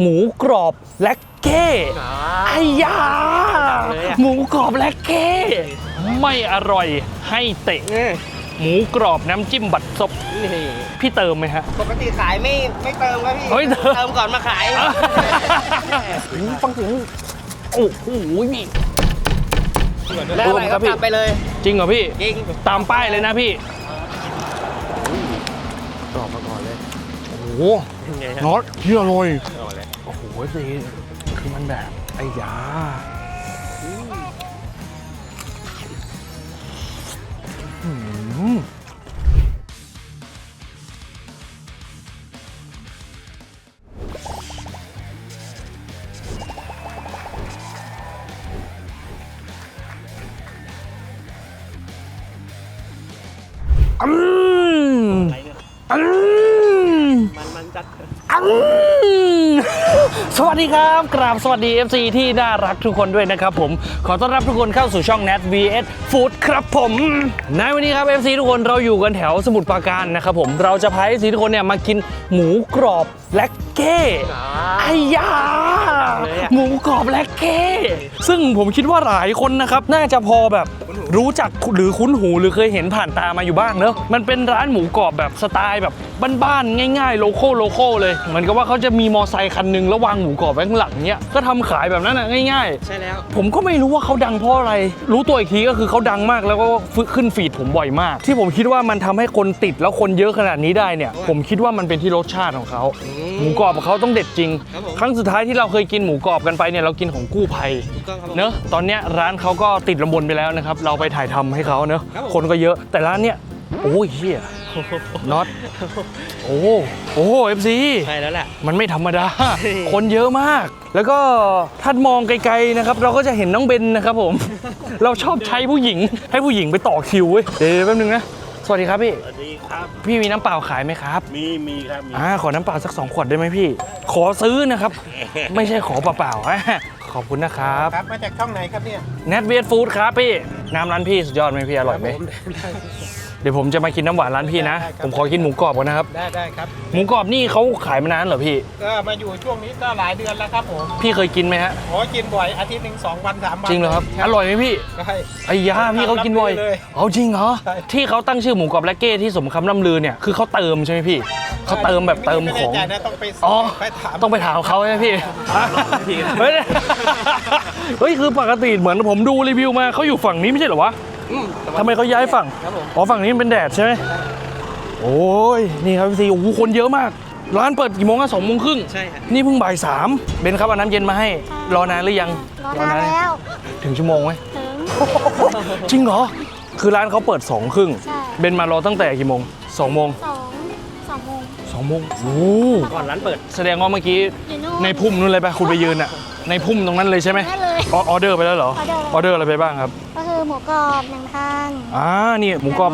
หมูกรอบแล็กเก้ไอ้ยาเลยอะหมูกรอบแล็กเก้ไม่อร่อยให้เตะ หมูกรอบน้ำจิ้มบัดซบนี่พี่เติมไหมฮะ ปกติขายไม่ไม่เติมครับพี่ เฮ้ยเติม เติมก่อนมาขายฟังถึงโอ้โหนี่ แล้วอะไรคครัรับบพี่ทำไปเลยจริงเหรอพี่ จริงตามป้ายเลยนะพี่กรอบมาก่อนเลยโอ้โหเป็นไงฮะน็อตที่อร่อยเอาเลยสิคือมันแบบไอ้ยาอืมอืมมันมันจัด อืม สวัสดีครับกราบสวัสดี FC ที่น่ารักทุกคนด้วยนะครับผมขอต้อนรับทุกคนเข้าสู่ช่อง Nat vs Food ครับผมในวันนี้ครับ FC ทุกคนเราอยู่กันแถวสมุทรปราการนะครับผมเราจะพา FC ทุกคนเนี่ยมากินหมูกรอบแล็กเก้ไอ้ยาเลยอะหมูกรอบแล็กเก้ซึ่งผมคิดว่าหลายคนนะครับน่าจะพอแบบรู้จักหรือคุ้นหูหรือเคยเห็นผ่านตามาอยู่บ้างเนอะมันเป็นร้านหมูกรอบแบบสไตล์แบบ บ้านๆง่ายๆโลโก้โลโก้เลยเหมือนกับว่าเขาจะมีมอไซค์คันหนึงแล้ววางหมูกรอบไว้ข้างหลังเนี้ยก็ทำขายแบบนั้นอะง่ายใช่แล้วๆผมก็ไม่รู้ว่าเขาดังเพราะอะไร รู้ตัวอีกทีก็คือเขาดังมากแล้วก็ขึ้นฟีดผมบ่อยมาก ที่ผมคิดว่ามันทำให้คนติดแล้วคนเยอะขนาดนี้ได้เนี่ย ผมคิดว่ามันเป็นที่รสชาติของเขาหมูกรอบของเขาต้องเด็ดจริง ครับผมครั้งสุดท้ายที่เราเคยกินหมูกรอบกันไปเนี่ยเรากินของกู้ภัยถูกต้องครับผมเนอะตอนเนี้ยร้านเขาก็ติดลำบนไปแล้วนะครับเราไปถ่ายทำให้เขาเนอะครับผมคนก็เยอะแต่ร้านเนี้ย โอ้ยเฮียน็อตโอ้โอ้เอฟซีใช่แล้วแหละ มันไม่ธรรมดา คนเยอะมาก แล้วก็ถ้ามองไกลๆนะครับ เราก็จะเห็นน้องเบนนะครับผม เราชอบใช้ผู้หญิง ให้ผู้หญิงไปต่อคิวเว้ยเดี๋ยวแป๊บนึงนะ สวัสดีครับพี่ สวัสดีครับ พี่มีน้ำเปล่าขายไหมครับ มีมีครับมีอ่าขอน้ำเปล่าสักสองขวดได้ไหมพี่ ขอซื้อนะครับ ไม่ใช่ขอเปล่าๆอะขอบคุณนะครับ ครับ มาจากช่องไหนครับเนี่ย n e t v e t Food ครับพี่ น้ำร้านพี่สุดยอดไหมพี่อร่อยไหม เดี๋ยวผมจะมากินน้ำหวานร้านพี่นะ ได้ครับ ผมขอกินหมูกรอบก่อนนะครับ ได้ได้ครับ หมูกรอบนี่เขาขายมานานเหรอพี่ ก็มาอยู่ช่วงนี้ก็หลายเดือนแล้วครับผมพี่เคยกินไหมฮะโอ้กินบ่อยอาทิตย์หนึ่งสองวันสามวันจริงเหรอครับ อร่อยไหมพี่ ใช่ ไอ้ยาพี่เขากินบ่อย รับเลยเอาจริงเหรอ ใช่ ที่เขาตั้งชื่อหมูกรอบและเก้ที่สมคำล่ำลือเนี่ย คือเขาเติมใช่ไหมพี่ เขาเติมแบบเติมของไแน่ใจนะต้องไปอ๋อ ไปถาม ต้องไปถามเขาใช่ไหมพี่เฮ้ย เฮ้ย คือปกติเหมือนผมดูรีวิวมาเขาอยู่ฝั่งนี้ไม่ใช่เหรอวะ อืมทำไมเขาย้ายฝั่ง ครับผมอ๋อฝั่งนี้มันเป็นแดดใช่ไหมโอ้ย นี่ครับพี่ซีโอ้โหคนเยอะมาก ร้านเปิดกี่โมงอะสองโมงครึ่ง ใช่ฮะนี่เพิ่งบ่ายสามเบนครับเอาน้ำเย็นมาให้ รอนานหรือยังรอนานแล้ว ถึงชั่วโมงไหมถึง จริงเหรอ คือร้านเขาเปิดสองครึ่ง ใช่ เบนมารอตั้งแต่กี่โมงสองโมงสองสองโมงสองโมงโอ้ก่อนร้านเปิด แสดงว่าเมื่อกี้ อยู่นู่น ในพุ่มนู่นเลยปะคุณไปยืนอะในพุ่มตรงนั้นเลยใช่ไหมนั่นเลยออออเดอร์ไปแล้วเหรอออเดอร์ออเดอร์อะไรไปบ้างครับก็ คือหมูกรอบหนึ่งพันอ่านี่หมูกรอบ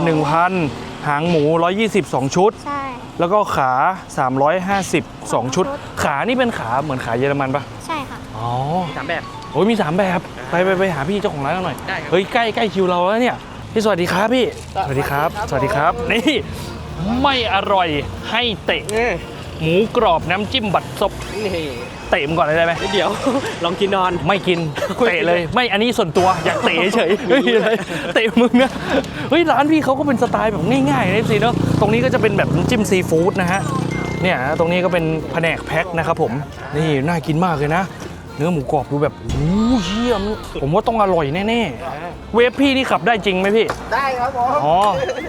1,000 หางหมู 120 2ชุด ใช่ แล้วก็ขา 350 2ชุด ขานี่เป็นขาเหมือนขาเยอรมันปะใช่ค่ะ อ๋อสามแบบ โอ้ยมี 3 แบบ ไปไปไปหาพี่เจ้าของร้านกันหน่อย ได้ครับ เฮ้ยใกล้ใกล้คิวเราแล้วเนี่ย พี่สวัสดีครับพี่ สวัสดีครับ สวัสดีครับ นี่ ไม่อร่อยให้เตะ เออ หมูกรอบน้ำจิ้มบัดซบนี่เตะมันก่อนเลยได้ไหมเดี๋ยว ลองกินนอน ไม่กิน เตะเลย ไม่อันนี้ส่วนตัวอยากเตะเฉยๆไม่มีอะไรเตะมึงอะเฮ้ยร้านพี่เขาก็เป็นสไตล์แบบง่ายๆนะสิเนาะตรงนี้ก็จะเป็นแบบน้ำจิ้มซีฟู้ดนะฮะเนี่ยตรงนี้ก็เป็นแผนกแพ็คนะครับผมนี่น่ากินมากเลยนะ เนื้อหมูกรอบดูแบบโอ้เชี่ยมนผมว่าต้องอร่อยแน่ๆ เวฟพี่นี่ขับได้จริงไหมพี่ ได้ครับผมอ๋อ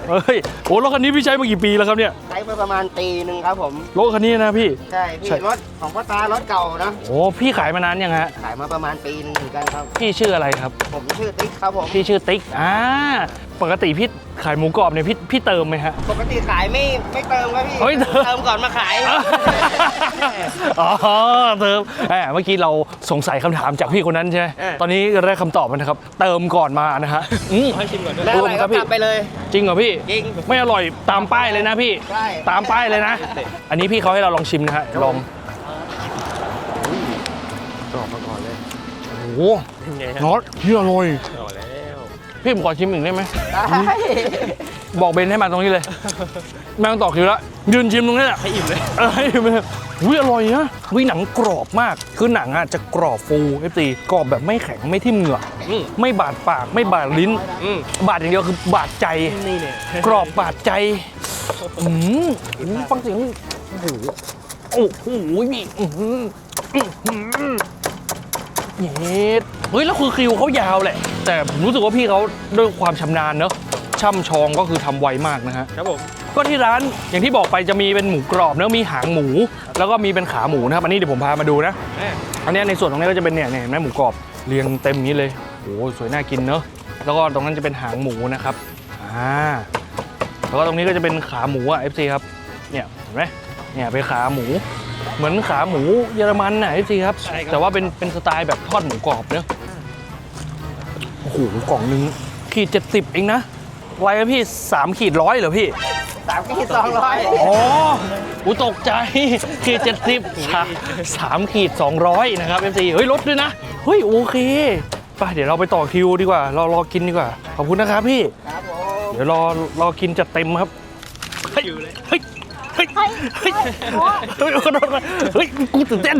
เฮ้ยโอ้รถคันนี้พี่ใช้มากี่ปีแล้วครับเนี่ยใช้ไปประมาณปีหนึ่งครับผมรถคันนี้นะพี่ใช่พี่ใช่รถของพ่อตารถเก่านะโอ้พี่ขายมานานยังฮะขายมาประมาณปีหนึงเหมือนกันครับ พี่ชื่ออะไรครับ ผมชื่อติ๊กครับผมพี่ชื่อติ๊กอ่าปกติพี่ขายหมูกรอบเนี่ยพี่พี่เติมไหมฮะ ปกติขายไม่ไม่เติมครับพี่เฮ้ยเติม เติมก่อนมาขาย อ๋อเติมแหมเมื่อกี้เราสงสัยคำถามจากพี่คนนั้นใช่ไหมเออ ตอนนี้ได้คำตอบแล้วนะครับ เติมก่อนมานะฮะอืม ให้ชิมก่อนแล้วอะไรก็พี่ทำไปเลย จริงเหรอพี่ จริงไม่อร่อยตามป้ายเลยนะพี่ ใช่ ตามป้ายเลยนะ อันนี้พี่เขาให้เราลองชิมนะฮะ ลองกรอบมาก่อนเลยโอ้โหเป็นไงฮะน็อตนี่อร่อยเอาแล้ว พี่ผมขอชิมอีกได้ไหม ได้บอกเบนให้มาตรงนี้เลย แม่งต่อคิวแล้วยืนชิมตรงนี้แหละให้อิ่มเลยเออให้อิ่มเลยอุ้ยอร่อยนะอุ้ยหนังกรอบมาก คือหนังอะจะกรอบฟูเอฟซีกรอบแบบไม่แข็งไม่ทิ่มเหงือกอืมไม่บาดปากไม่บาดลิ้นอืมบาดอย่างเดียวคือบาดใจนี่เนี่ยกรอบบาดใจอืมฟังเสียงโอ้โหโอ้โหมีอื้อหืออื้อหือ เย็ดเฮ้ยแล้วคือคิวเขายาวแหละ แต่ผมรู้สึกว่าพี่เขาด้วยความชำนาญเนอะช่ำชองก็คือทำไวมากนะฮะครับผมก็ที่ร้านอย่างที่บอกไปจะมีเป็นหมูกรอบเนอะมีหางหมู แล้วก็มีเป็นขาหมูนะครับอันนี้เดี๋ยวผมพามาดูนะแม่อันเนี้ยในส่วนตรงนี้ก็จะเป็นเนี่ยเนี่ยเห็นไหมหมูกรอบเรียงเต็มนี้เลยโอ้โหสวยน่ากินเนอะแล้วก็ตรงนั้นจะเป็นหางหมูนะครับอ่าแล้วก็ตรงนี้ก็จะเป็นขาหมูอะ FC ครับเนี่ยเห็นไหมเนี่ยเป็นขาหมู เหมือนขาหมูเยอรมันน่ะ FC ครับ แต่ว่าเป็นเป็นสไตล์แบบทอดหมูกรอบเนอะโอ้โหกล่องนึงขีดเจ็ดสิบเองนะไรอะพี่สามขีดร้อยเหรอพี่สามขีดสองร้อยอ๋ออูตกใจขีดเจ็ดสิบสามขีดสองร้อยนะครับ FC เฮ้ยลดด้วยนะ เฮ้ย โอเคไปเดี๋ยวเราไปต่อคิวดีกว่าเรารอกินดีกว่า ขอบคุณนะครับพี่ครับผมเดี๋ยวรอรอกินจัดเต็มครับ เฮ้ยคิวเล ยเฮ้ยเฮ้ยเฮ้ยเฮ้ยโอ้เฮ้ยขอโทษนะเฮ้ยกูตื่นเต้น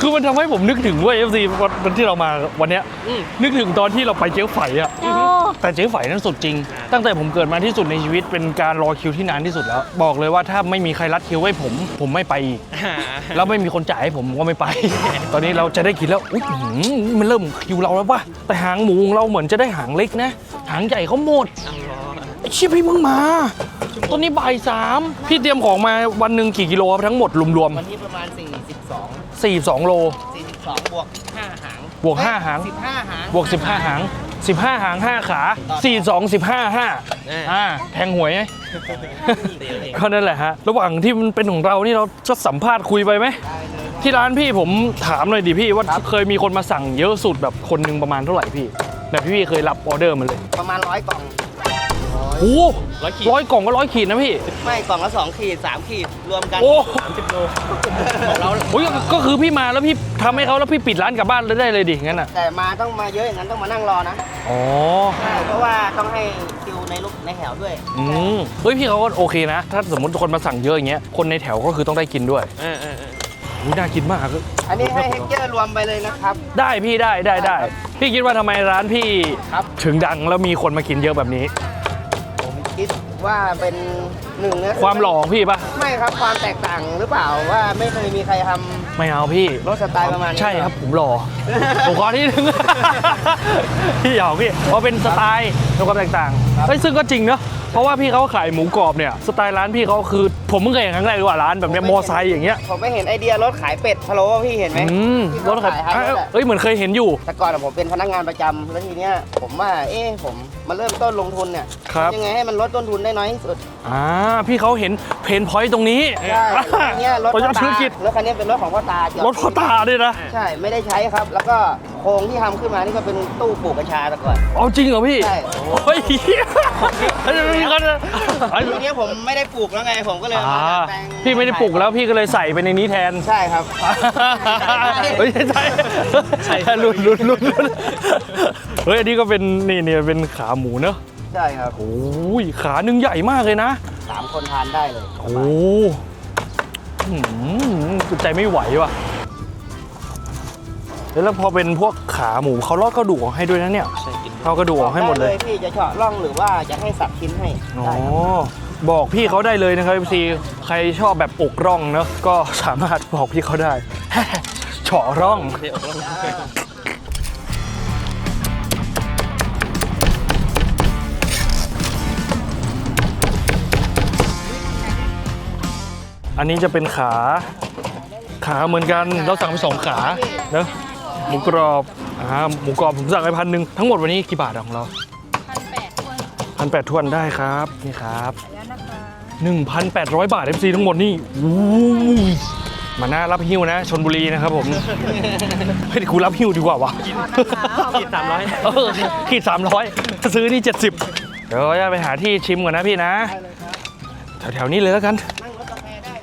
คือมันทำให้ผมนึกถึงเว้ย FC วันวันที่เรามาวันเนี้ยอืมนึกถึงตอนที่เราไปเจ๊ไฝอะโอ้แต่เจ๊ไฝนั้นสุดจริง ตั้งแต่ผมเกิดมาที่สุดในชีวิตเป็นการรอคิวที่นานที่สุดแล้ว บอกเลยว่าถ้าไม่มีใครรัดคิวให้ผม ผมไม่ไปอีกแล้วไม่มีคนจ่ายให้ผมผมก็ไม่ไป ตอนนี้เราจะได้กินแล้วอุ๊ยอื้อหือมันเริ่มคิวเราแล้วป่ะแต่หางหมูของเราเหมือนจะได้หางเล็กนะ หางใหญ่เขาหมด เอาล้อไอ้ชิพี่มึงมาตอนนี้บ่ายสามพี่เตรียมของมาวันหนึ่งกี่กิโลครับทั้งหมดรวมวันนี้ประมาณ 42 ๆ42 โล 42 บวก 5 หางบวกห้าหาง 15 หางบวก 15 หาง 15 หาง 5 ขา 42 15 5อ่าแทงหวยไหมเดี๋ยวเองก็นั่นแหละฮะ ระหว่างที่มันเป็นของเรานี่เราจะสัมภาษณ์คุยไปไหม ที่ร้านพี่ผมถามหน่อยดิพี่ว่าเคยมีคนมาสั่งเยอะสุดแบบคนหนึ่งประมาณเท่าไหร่พี่แบบพี่เคยรับออเดอร์มาเลย ประมาณ 100 กล่อง โอ้ร้อยขีดร้อยกล่องก็ร้อยขีดนะพี่ ไม่กล่องละ2ขีด3ขีดรวมกันโอ้ สามสิบโลของเราโอ้ยก็คือพี่มาแล้วพี่ทำให้เขาแล้วพี่ปิดร้านกลับบ้านเลยได้เลยดิงั้นอะแต่มาต้องมาเยอะอย่างนั้นต้องมานั่งรอนะอ๋อใช่เพราะว่าต้องให้คิวในลูกในแถวด้วยอืมเฮ้ยพี่เขาก็โอเคนะ ถ้าสมมติคนมาสั่งเยอะอย่างเงี้ยคนในแถวก็คือต้องได้กินด้วยเออเออเอออุ๊ยน่ากินมากอันนี้ให้เฮกเจอร์รวมไปเลยนะครับ ได้พี่ได้ได้ได้พี่คิดว่าทำไมร้านพี่ครับ ถึงดังแล้วมีคนมากินเยอะแบบนี้ผม คิดว่าเป็นหนึ่งนะความหล่อของพี่ปะไม่ครับความแตกต่างหรือเปล่าว่าไม่เคยมีใครทไม่เอาพี่ำรถสไตล์ประมาณนี้ใช่ครับผมหล่อผมขอที่นึง พี่หยอกพี่เพราะเป็นสไตล์มีความแตกต่างเฮ้ยซึ่งก็จริงเนาะเพราะว่าพี่เขาขายหมูกรอบเนี่ยสไตล์ร้านพี่เขาคือผมเพิ่งเคยเห็นครั้งแรกดีกว่าร้านแบบเนี้ยมอไซค์อย่างเงี้ยผมไม่เห็นไอเดียรถขายเป็ดพะโล้พี่เห็นไหมอืมรถขายที่เขาขายให้รถอะเอ้ยเหมือนเคยเห็นอยู่ แต่ก่อนอะผมเป็นพนักงานประจำแล้วทีเนี้ยผมว่าเอ๊ะผมมาเริ่มต้นลงทุนเนี่ยครับ ยังไงให้มันลดต้นทุนได้น้อยที่สุดอ่าพี่เขาเห็นเพนพอยต์ตรงนี้ใช่ทีเนี้ยรถเขาพ่จะอธุตารกิจรถคันนี้เป็นรถของพ่อตาเกี่ยวรถพ่อตาด้วยนะ ใช่ไม่ได้ใช้ครับแล้วก็โครงที่ทำขึ้นมานี่ก็เป็นตู้ปลูกกัญชาแต่ก่อน เอาจริงเหรอพี่ใช่ โอ้ยเหี้ยเฮ้ยพี่เขาจะเอ้ยทีเนี้ยผมไม่ได้ปลูกแล้วไงผมก็เลยเอาอ่ามาดัดแปลงพี่ไม่ได้ปลูกแล้วพี่ก็เลยใส่ไปในนี้แทน ใช่ครับ เฮ้ยใช่ ใช่ลุ้นลุ้นลุ้นลุ้นเฮ้ยอันนี้ก็เป็นนี่เนี่ยเป็นขาหมูเนอะใช่ครับโอ้ยขาหนึ่งใหญ่มากเลยนะ สามคนทานได้เลยโอ้หืมใจไม่ไหวว่ะ แล้วพอเป็นพวกขาหมูเขาลอดกระดูกออกให้ด้วยนะเนี่ยใช่กินเอากระดูกออกให้หมดเลย พี่จะเฉาะร่องหรือว่าจะให้สับชิ้นให้อ๋อได้ครับบอกพี่เขาได้เลยนะครับ FC ใครชอบแบบอกร่องเนอะก็สามารถบอกพี่เขาได้ เฉาะร่อง เทอกแล้วอันนี้จะเป็นขา ขาเหมือนกันเราสั่งไปสองขาเนอะ หมูกรอบอ่าหมูกรอบผมสั่งไปพันหนึ่งทั้งหมดวันนี้กี่บาทอะของเราพันแปดคนพันแปดทวนได้ครับนี่ครับหนึ่งพันแปดร้อยบาท FC ทั้งหมดนี่อู้ยมาหน้ารับหิ้วนะชนบุรีนะครับผม เฮ้ยกูรับหิ้วดีกว่าวะ ขีดสามร้อยเออขีดสามร้อยซื้อนี่เจ็ดสิบเดี๋ยวจะไปหาที่ชิมก่อนนะพี่นะ แถวๆนี้เลยแล้วกันนั่งรถกาแฟได้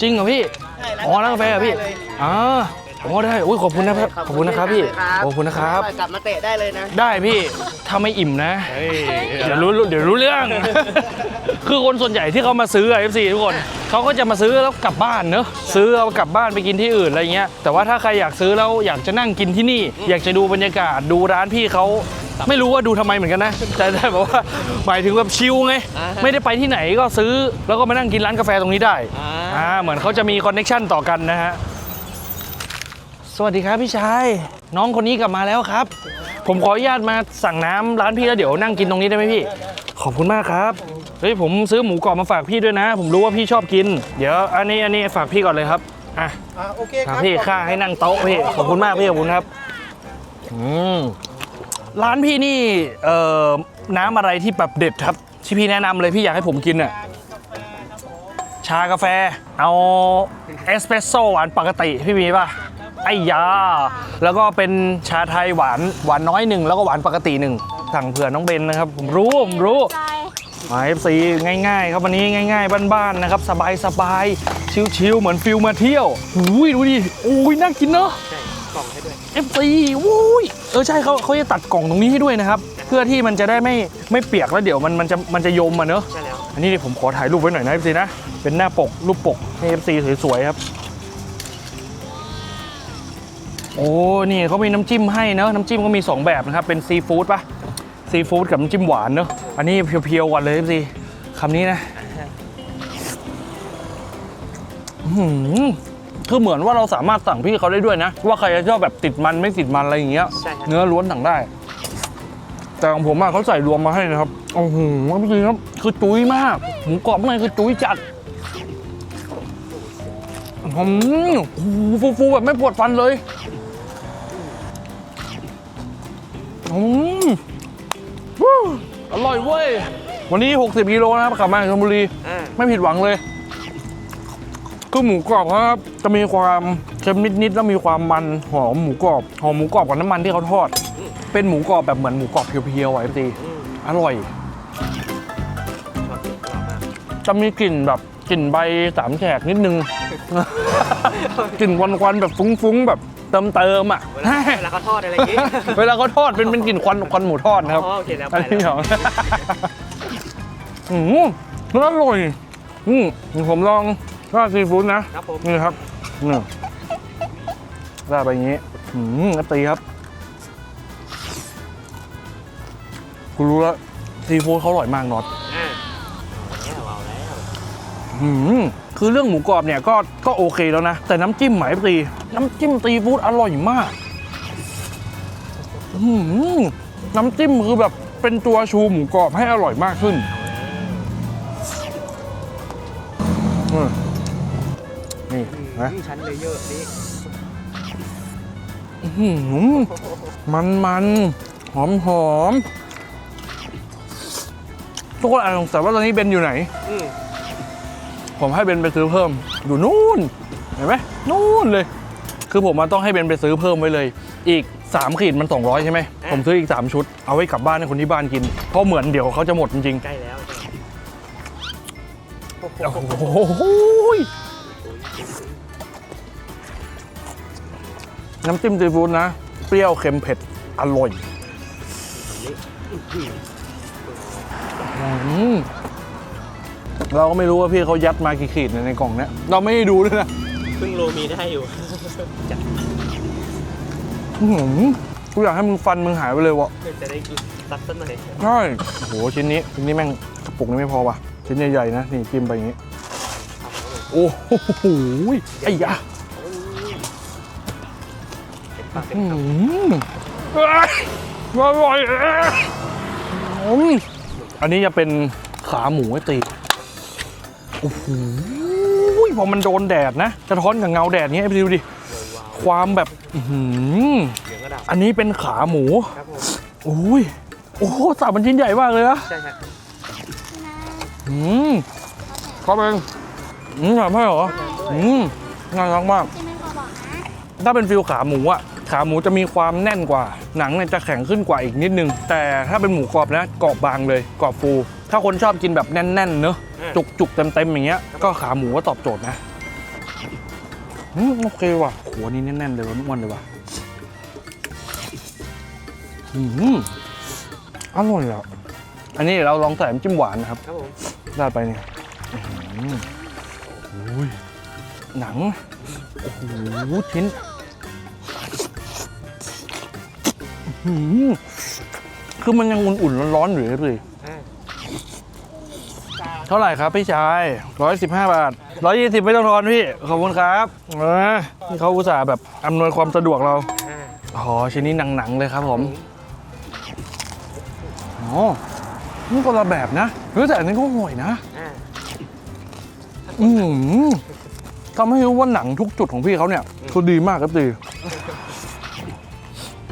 จริงเหรอพี่ใช่อ๋อร้านกาแฟเหรอพี่ได้เลยอ๋อ อ๋อได้โอ้ยขอบคุณนะครับขอบคุณนะครับพี่ขอบคุณนะครับกลับมาเตะได้เลยนะ ได้พี่ถ้าไม่อิ่มนะเฮ้ยเดี๋ยวรู้เดี๋ยวรู้เรื่อง คือคนส่วนใหญ่ที่เขามาซื้ออะ FC ทุกคนเขาก็จะมาซื้อแล้วกลับบ้านเนอะซื้อเอากลับบ้านไปกินที่อื่นอะไรเงี้ยแต่ว่าถ้าใครอยากซื้อแล้วอยากจะนั่งกินที่นี่ อยากจะดูบรรยากาศดูร้านพี่เขาไม่รู้ว่าดูทำไมเหมือนกันนะ แต่แต่แบบว่าหมายถึงแบบชิลไงอ่าไม่ได้ไปที่ไหนก็ซื้อ แล้วก็มานั่งกินร้านกาแฟตรงนี้ได้อ่าอ่าเหมือนเขาจะมีคอนเน็ชันต่อกันนะฮะ สวัสดีครับพี่ชาย น้องคนนี้กลับมาแล้วครับ ผมขออนุญาตมาสั่งน้ำร้านพี่แล้วเดี๋ยวนั่งกินตรงนี้ได้ไหมพี่ ขอบคุณมากครับเฮ้ยผมซื้อหมูกรอบมาฝากพี่ด้วยนะ ผมรู้ว่าพี่ชอบกิน เดี๋ยวอันนี้อันนี้ฝากพี่ก่อนเลยครับอะอ่าโอเคครับพี่ค่าให้นั่งโต๊ะพี่ขอบคุณมากพี่ขอบคุณครับอืมร้านพี่นี่เอ่อน้ำอะไรที่แบบเด็ดครับ ที่พี่แนะนำเลยพี่อยากให้ผมกินอะชากาแฟ เอาเอสเปรสโซ่หวานปกติพี่มีป่ะ ไอ้ยา แล้วก็เป็นชาไทยหวานหวานน้อยหนึ่งแล้วก็หวานปกติหนึ่งสั่งเผื่อน้องเบนนะครับ ผมรู้ผมรู้ ใจมาเอฟซีง่ายๆ ครับวันนี้ง่าย ๆ บ้านๆนะครับ สบายๆ ชิลๆ เหมือนฟิลมาเที่ยวอุ้ยดูดิอุ้ยน่ากินเนาะใช่กล่องให้ด้วยเอฟซีวุ้ยเออใช่เขาเขาจะตัดกล่องตรงนี้ให้ด้วยนะครับ เพื่อที่มันจะได้ไม่ไม่เปียกแล้วเดี๋ยวมันมันจะมันจะยมอะเนอะใช่แล้วอันนี้เดี๋ยวผมขอถ่ายรูปไว้หน่อยนะเอฟซีนะเป็นหน้าปกรูปปกให้เอฟซีสวยๆครับ โอ้นี่เขามีน้ำจิ้มให้เนอะน้ำจิ้มก็มี 2 แบบนะครับ เป็นซีฟู้ดปะซีฟู้ดกับน้ำจิ้มหวานเนอะอันนี้เพียวๆก่อนเลยเอฟซีคำนี้นะอื้อหือคือเหมือนว่าเราสามารถสั่งพี่เขาได้ด้วยนะ ว่าใครจะชอบแบบติดมันไม่ติดมันอะไรอย่างเงี้ยใช่ครับเนื้อล้วนสั่งได้ แต่ของผมอะเขาใส่รวมมาให้นะครับโอ้โหจริงๆครับคือจุ้ยมากหมูกรอบข้างในคือจุ้ยจัดอืมโอ้โหฟูๆแบบไม่ปวดฟันเลย อืมวู้อร่อยเว้ย วันนี้ 60กิโลนะครับกลับมาจากชลบุรี อ่าไม่ผิดหวังเลย คือหมูกรอบเขาครับ จะมีความเค็มนิดๆแล้วมีความมันหอมหมูกรอบหอมหมูกรอบกับน้ำมันที่เขาทอด เป็นหมูกรอบแบบเหมือนหมูกรอบเพียวๆไอ้ตีอืมอร่อย ชอบกินกรอบมากจะมีกลิ่นแบบกลิ่นใบสามแฉกนิดนึง กลิ่นควันๆแบบฟุ้งๆแบบ เติมๆอะเวลาเวลาเขาทอดอะไรอย่างงี้ เวลาเขาทอดเป็นเป็นกลิ่นควันควันหมูทอดนะครับอ๋อโอเคแล้วไปอันนี้แล้วเหรออืมมันอร่อยอืมผมลองราดซีฟู้ดนะครับผม นี่ครับนี่ราดไปอย่างนี้อืมแล้วตีครับคุณรู้แล้วซีฟู้ดเขาอร่อยมากน็อตอ่าเอาแล้วเอาแล้วอืม คือเรื่องหมูกรอบเนี่ยก็ก็โอเคแล้วนะ แต่น้ำจิ้มหมายตีน้ำจิ้มซีฟู้ดอร่อยมากอืมน้ำจิ้มคือแบบเป็นตัวชูหมูกรอบให้อร่อยมากขึ้นอืมนี่นะอืมชั้นเลเยอร์นี่อื้อหือมันมันหอมหอมทุกคนอาจสงสัยว่าตอนนี้เบนอยู่ไหนอืม ผมให้เบนไปซื้อเพิ่ม อยู่นู่นเห็นไหมนู่นเลย คือผมมาต้องให้เบนไปซื้อเพิ่มไว้เลย อีก 3 ขีดมัน 200 ใช่ไหมผมซื้ออีก 3 ชุด เอาไว้กลับบ้านให้คนที่บ้านกิน เพราะเหมือนเดี๋ยวเขาจะหมดจริงใกล้แล้วโอ้โหๆโอ้โหน้ำจิ้มซีฟู้ดนะ เปรี้ยวเค็มเผ็ด อร่อย อืม เราก็ไม่รู้ว่าพี่เขายัดมากี่ขีดในกล่องเนี้ยเราไม่ได้ดูด้วยนะครึ่งโลมีได้อยู่จัดอื้อหือกูอยากให้มึงฟันมึงหายไปเลยวะ จะได้ซักสักหน่อยใช่โอ้โห ชิ้นนี้ ชิ้นนี้แม่งกระปุกนี้ไม่พอว่ะ ชิ้นใหญ่ๆนะ นี่จิ้มไปอย่างนี้ โอ้โหไอ้ยะเต็มปากเต็มอื้อคำหือเอ้ยอร่อยเอ้ยอืมอันนี้จะเป็นขาหมูไอ้ตีโอ้โหพอมันโดนแดดนะจะท้อนกับเงาแดดเงี้ยไปดูดิ ความแบบอื้อหือเหลืองกระดับอันนี้เป็นขาหมูครับผมโอ้ยโอ้โหสับมันชิ้นใหญ่มากเลยนะใช่ครับอืมครับเองอืมทำให้เหรออืมน่ารักมากที่ไม่พอบอกนะถ้าเป็นฟิลขาหมูอะขาหมูจะมีความแน่นกว่า หนังเนี่ยจะแข็งขึ้นกว่าอีกนิดนึง แต่ถ้าเป็นหมูกรอบนะกรอบบางเลยกรอบฟู ถ้าคนชอบกินแบบแน่นๆเนอะจุกจุกๆเต็มๆอย่างเงี้ยก็ขาหมูก็ตอบโจทย์นะอืมโอเคว่ะโหอันนี่แน่นๆเลยว่ะนุ่มๆเลยว่ะอืมอร่อยอะอันนี้เดี๋ยวเราลองใส่น้ำจิ้มหวานนะครับครับผมราดไปเนี่ยอื้อหืออุ้ยหนังโอ้โหชิ้นอื้อหือคือมันยังอุ่นๆร้อนๆอยู่เลยอ่า เท่าไหร่ครับพี่ชายร้อยสิบห้าบาทร้อยยี่สิบไม่ต้องทอนพี่ ขอบคุณครับเออนี่เขาอุตส่าห์แบบอำนวยความสะดวกเราอ๋อชิ้นนี้หนังๆเลยครับผมอ๋อนี่คนละแบบนะเฮ้แต่อันนี้ก็ห่วยนะอืมทำให้รู้ว่าหนังทุกจุดของพี่เขาเนี่ยคือดีมากครับดี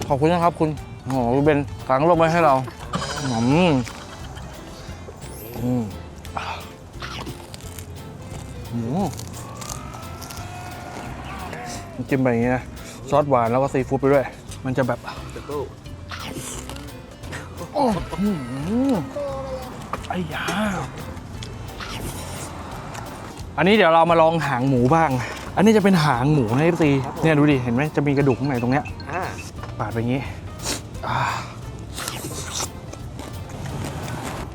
ขอบคุณนะครับคุณโอ้โหเบนกางลงไปให้เราอืมอืม จิ้มไปอย่างนี้นะ ซอสหวานแล้วก็ซีฟู้ดไปด้วย มันจะแบบโอ้โหไอ้ยาอันนี้เดี๋ยวเรามาลองหางหมูบ้าง อันนี้จะเป็นหางหมูนะเอฟซีเนี่ยดูดิ เห็นไหมจะมีกระดูกข้างในตรงเนี้ยปาดไปอย่างนี้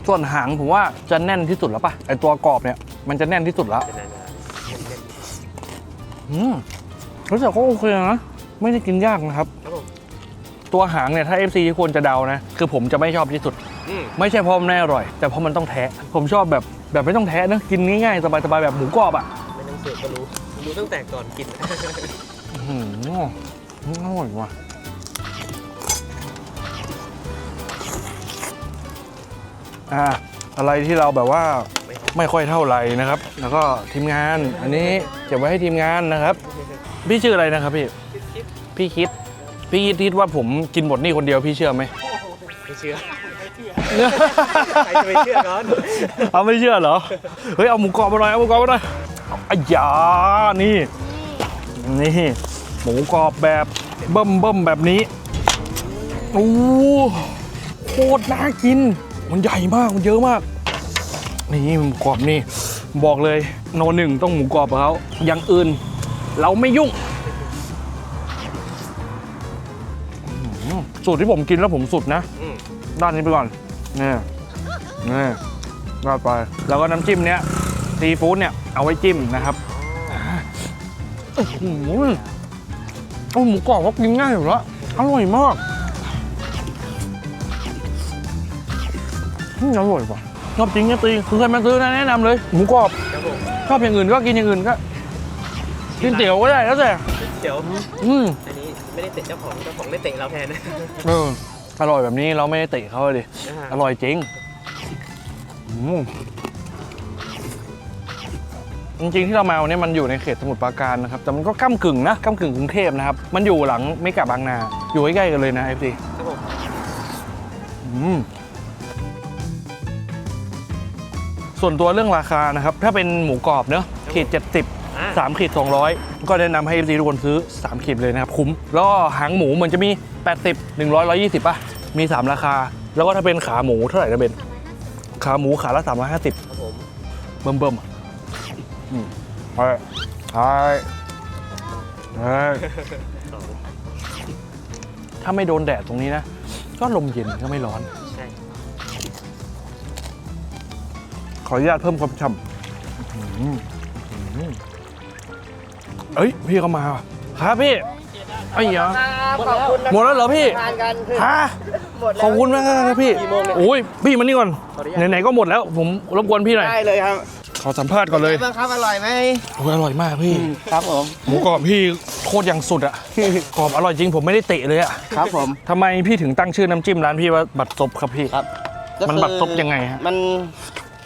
ส่วนหางผมว่าจะแน่นที่สุดแล้วปะไอตัวกรอบเนี่ย มันจะแน่นที่สุดแล้วเป็นอะไรนะเน้นอืมรู้สึกก็โอเคนะไม่ได้กินยากนะครับๆครับผมตัวหางเนี่ยถ้า FC ควรจะเดานะ คือผมจะไม่ชอบที่สุด อืมไม่ใช่เพราะมันไม่อร่อย แต่เพราะมันต้องแทะ ผมชอบแบบแบบไม่ต้องแทะนะกินง่ายๆ สบายๆ แบบหมูกรอบอะไม่ต้องเสิร์ฟก็รู้รู้ตั้งแต่ก่อนกิน อื้อหืออร่อยว่ะอ่าอะไรที่เราแบบว่า ไม่ค่อยเท่าไหร่นะครับ แล้วก็ทีมงานอันนี้เก็บไว้ให้ทีมงานนะครับ พี่ชื่ออะไรนะครับพี่พี่คิด พี่คิดคิดว่าผมกินหมดนี่คนเดียวพี่เชื่อไหมไม่เชื่อใครจะไปเชื่อก่อนเอาไม่เชื่อเหรอเฮ้ยเอาหมูกรอบมาหน่อยเอาหมูกรอบมาหน่อยอ้ยานี่นี่หมูกรอบแบบเบิ่มเบิ่มๆแบบนี้โอ้โคตรน่ากิน มันใหญ่มากมันเยอะมาก นี่หมูกรอบนี่บอกเลยโนหนึ่งต้องหมูกรอบเขาอย่างอื่น เราไม่ยุ่ง สูตรที่ผมกินแล้วผมสุดนะ ด้านนี้ไปก่อนนี่นี่ราดไป แล้วก็น้ำจิ้มเนี้ยซีฟู้ดเนี่ยเอาไว้จิ้มนะครับโอ้โหโอ้หมูกรอบก็กินง่ายอยู่แล้วอร่อยมากอืมอร่อยว่ะ ชอบจริงเนี่ยตีคือใครมาซื้อนะแนะนำเลยหมูกรอบครับผมชอบอย่างอื่นก็กินอย่างอื่นก็กินเตี๋ยวก็ได้แล้วแต่เดี๋ยวอืมอันนี้ไม่ได้เตะเจ้าของเจ้าของได้เตะเราแทนนะเอออร่อยแบบนี้เราไม่ได้เตะเขาเลยอร่อยจริงอืมจริงๆที่เรามาวันนี้มันอยู่ในเขตสมุทรปราการนะครับ แต่มันก็ก้ากึ่งนะก้ากึ่งกรุงเทพนะครับ มันอยู่หลังไม่กลับบางนา อยู่ใกล้ๆกันเลยนะเอฟซีครับผม ส่วนตัวเรื่องราคานะครับ ถ้าเป็นหมูกรอบเนอะขีด 70อ่า3ขีด200 ก็แนะนำให้เอฟซีทุกคนซื้อ 3 ขีดเลยนะครับคุ้ม แล้วก็หางหมูมันจะมี 80 100 120 ป่ะ มี 3 ราคา แล้วก็ถ้าเป็นขาหมูเท่าไหร่นะเบนขาหมูขาละ 350ครับผมเบิ่มเบิ่มๆอะอืมไปไปไปถ้าไม่โดนแดดตรงนี้นะ ก็ลมเย็นก็ไม่ร้อน ขออนุญาตเพิ่มความฉ่ำอื้อหืออื้อหือเอ้ย พี่เข้ามาว่ะครับพี่ไอ้ยาขอบคุณนะหมดแล้วเหรอพี่ทานกันฮะหมดแล้ว ขอบคุณมากครับพี่โอ้ยพี่มานี่ก่อน ขออนุญาต ไหนๆก็หมดแล้ว ผมรบกวนพี่หน่อยได้เลยครับขอสัมภาษณ์ก่อนเลยไงบ้างครับอร่อยไหมโอ้ยอร่อยมากพี่ ครับผม หมูกรอบพี่โคตรอย่างสุดอะกรอบอร่อยจริงผมไม่ได้เตะเลยอะครับผมทำไมพี่ถึงตั้งชื่อน้ำจิ้มร้านพี่ว่าบัตรซบครับพี่ ครับก็มันคือบัดซบยังไงฮะ มัน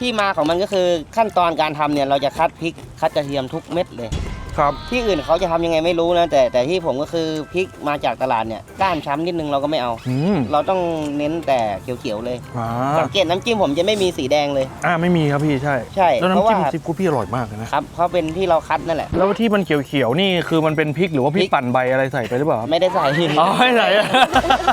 ที่มาของมันก็คือขั้นตอนการทำเนี่ยเราจะคัดพริกคัดกระเทียมทุกเม็ดเลย ครับที่อื่นเขาจะทำยังไงไม่รู้นะแต่แต่ที่ผมก็คือพริกมาจากตลาดเนี่ยก้านช้ำนิดนึงเราก็ไม่เอา อืมเราต้องเน้นแต่เขียวๆเลยอ่าสังเกตน้ำจิ้มผมจะไม่มีสีแดงเลย อ่าไม่มีครับพี่ใช่ใช่แล้วเพราะน้ำจิ้มว่า ซีฟู้ดพี่อร่อยมากเลยนะครับเพราะเป็นที่เราคัดนั่นแหละ แล้วที่มันเขียวๆนี่คือมันเป็นพริกหรือว่าพี่พริก ปั่นใบอะไรใส่ไปหรือเปล่าครับไม่ได้ใส่ อ๋อไม่ใส่อะ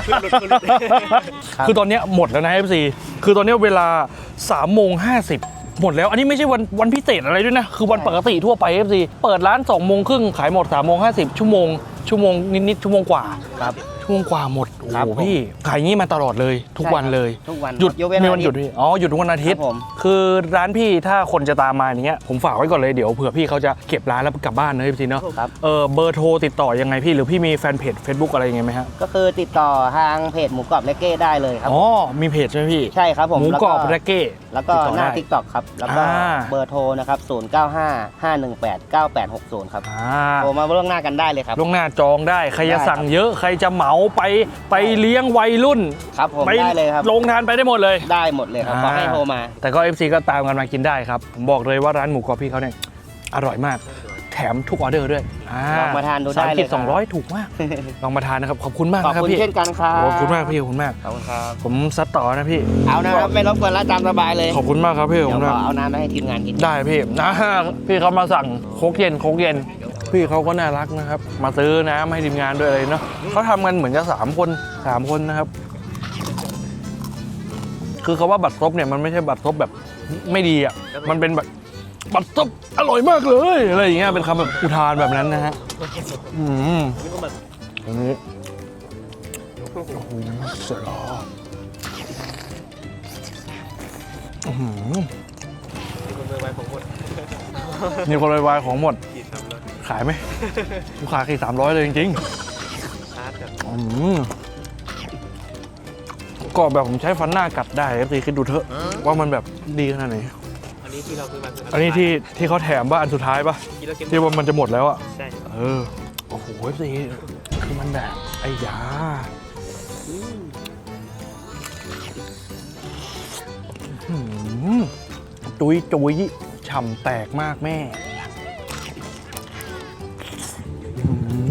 หลุดหลุดหลุดครับ คือตอนเนี้ยหมดแล้วนะ FC คือตอนเนี้ยเวลา3โมง50 หมดแล้ว อันนี้ไม่ใช่วันวันพิเศษอะไรด้วยนะ คือวันปกติทั่วไป FC เปิดร้าน2โมงครึ่งขายหมด3โมง50 ชั่วโมงชั่วโมงนิดๆชั่วโมงกว่าครับ ชั่วโมงกว่าหมดโอ้ครับโหผมพี่ขายงี้มาตลอดเลย ทุกวันเลยทุกวันหยุดยกเว้นมีวันหยุดอาทิตพี่อ๋อหยุดวันอาทิตย์ครับผม คือร้านพี่ถ้าคนจะตามมาอย่างเงี้ยผมฝากไว้ก่อนเลยเดี๋ยวเผื่อพี่เขาจะเก็บร้านแล้วกลับบ้านเนอะพี่เนาะครับ เออเบอร์โทรติดต่อยังไงพี่หรือพี่มีแฟนเพจ Facebook อะไรยังไงไหมฮะก็คือติดต่อทางเพจหมูกรอบเลเก้ได้เลยครับ อ๋อมีเพจใช่ไหมพี่ใช่ครับผมหมูแล้วกรอบแรกเก้ แล้วก็ติดต่อหน้าได้ทิกตอกครับ แล้วก็อ่า เบอร์โทรนะครับ 095 518 9860 ครับ อ่า โทรมาล่วงหน้ากันได้เลยครับ ล่วงหน้าจองได้ ใครจะได้ครับสั่งเยอะ ใครจะเหมาไปไปเลี้ยงวัยรุ่นครับผมไปได้เลยครับลงทานไปได้หมดเลย ได้หมดเลยครับขอให้โทรมา แต่ก็ FC ก็ตามกันมากินได้ครับ ผมบอกเลยว่าร้านหมูกรอบพี่เขาเนี่ยอร่อยมาก แถมทุกออเดอร์ด้วยลองมาทานดูได้สามเลยขีดคสรัอบงร้อยถูกมาก ลองมาทานนะครับ ขอบคุณมากขอบนะครับคุณพี่เช่นกันครับขอบคุณมากพี่ขอบคุณมาก ขอบคุณครับ ผมซัดต่อนะพี่ เอานะครับไม่รบกวนแล้วตามสบายเลย ขอบคุณมากครับพี่ขอบเดี๋ยวคุณขมาอกเอาน้ำมาให้ทีมงานกิน ได้พี่นะพี่เขามาสั่งโคกเย็นโคกเย็น พี่เขาก็น่ารักนะครับ มาซื้อน้ำให้ทีมงานด้วยเลยเนาะเขาทำกันเหมือนจะสามคนสามคนนะครับ คือเขาว่าบัตรซบเนี่ยมันไม่ใช่บัตรซบแบบไม่ดีอะมันเป็นแบบบัตรซบอร่อยมากเลยอะไรอย่างเงี้ยเป็นคำแบบอุทานแบบนั้นนะฮะอืมอันนี้โอ้โหเสร็จแล้วอื้องหือมีคนวายของหมด ขายไหมลูกค้าขี่สามร้อยเลยจริงๆอืมกรอบแบบผมใช้ฟันหน้ากัดได้ครับตีคิดดูเถอะว่ามันแบบดีขนาดไหน อันนี้ที่เราซื้อมาคืออันนี้ที่ที่เขาแถมว่าอันสุดท้ายปะกินแล้วกินที่ว่ามันจะหมดแล้วอะใช่เออ โอ้โหสิคือมันแบบไอ้ยา อื้อหือจุยจุยฉ่ำแตกมากแม่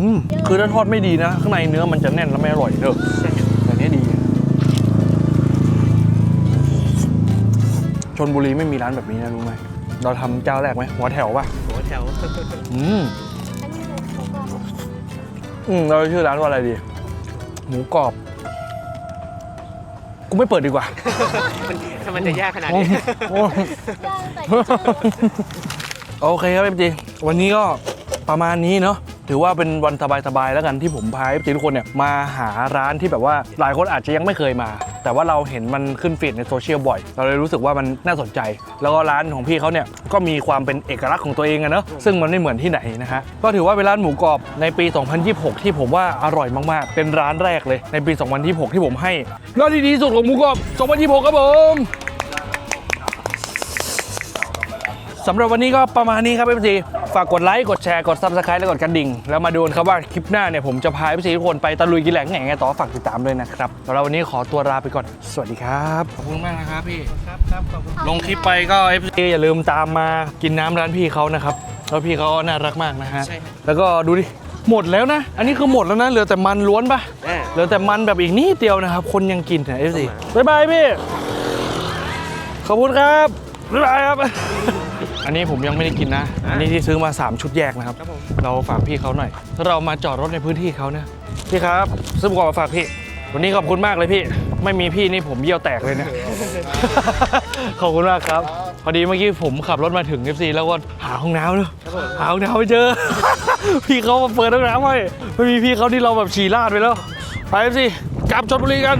อื้อหือคือถ้าทอดไม่ดีนะ ข้างในเนื้อมันจะแน่นแล้วไม่อร่อยเด้อใช่แต่เนี้ยดีชนบุรีไม่มีร้านแบบนี้นะรู้ไหมเราทำเจ้าแรกไหมหัวแถวปะหัวแถวอืมอืมเราชื่อร้านว่าอะไรดี หมูกรอบกูไม่เปิดดีกว่า มันถ้ามันจะยากขนาดนี้โอ้โอเคครับเอฟจีวันนี้ก็ประมาณนี้เนาะ ถือว่าเป็นวันสบายๆแล้วกันที่ผมพาทุกคนเนี่ยมาหาร้านที่แบบว่าหลายคนอาจจะยังไม่เคยมา แต่ว่าเราเห็นมันขึ้นฟีดในโซเชียลบ่อย เราเลยรู้สึกว่ามันน่าสนใจ แล้วก็ร้านของพี่เขาเนี่ยก็มีความเป็นเอกลักษณ์ของตัวเองอะเนอะซึ่งมันไม่เหมือนที่ไหนนะฮะก็ถือว่าเป็นร้านหมูกรอบในปี 2026 ที่ผมว่าอร่อยมากๆ เป็นร้านแรกเลยในปี 2026 ที่ผมให้ร้านที่ดีที่สุดของหมูกรอบ 2026 ครับผม สำหรับวันนี้ก็ประมาณนี้ครับ FC ฝากกดไลค์กดแชร์กด Subscribe และกดกระดิ่ง แล้วมาดูกันครับว่าคลิปหน้าเนี่ยผมจะพา FC ทุกคนไปตะลุยกินแหล่งไงไงต่อฝากติดตามด้วยนะครับสำหรับวันนี้ขอตัวลาไปก่อนสวัสดีครับขอบคุณมากนะครับพี่ครับครับขอบคุณลงคลิปไปก็ FC อย่าลืมตามมากินน้ำร้านพี่เขานะครับแล้วพี่เขาน่ารักมากนะฮะใช่ครับ แล้วก็ดูดิหมดแล้วนะ อันนี้คือหมดแล้วนะเหลือแต่มันล้วนปะ อ่า เหลือแต่มันแบบอีกนิดเดียวนะครับ คนยังกินนะ FC บ๊ายบายพี่ ขอบคุณครับ บ๊ายบายครับ อันนี้ผมยังไม่ได้กินนะ อันนี้ที่ซื้อมา 3 ชุดแยกนะครับครับผมเราฝากพี่เขาหน่อย ถ้าเรามาจอดรถในพื้นที่เขาเนี่ย พี่ครับ ซื้ออุปกรณ์มาฝากพี่ วันนี้ขอบคุณมากเลยพี่ ไม่มีพี่นี่ผมเยี่ยวแตกเลยนะขอบคุณมากครับ พอดีเมื่อกี้ผมขับรถมาถึง FC แล้วก็หาห้องน้ำเนอะหาห้องน้ำไม่เจอ พี่เขามาเปิดห้องน้ำให้ไม่มีพี่เขาที่เราแบบฉี่ลาดไปแล้ว ไป FC กลับชลบุรีกัน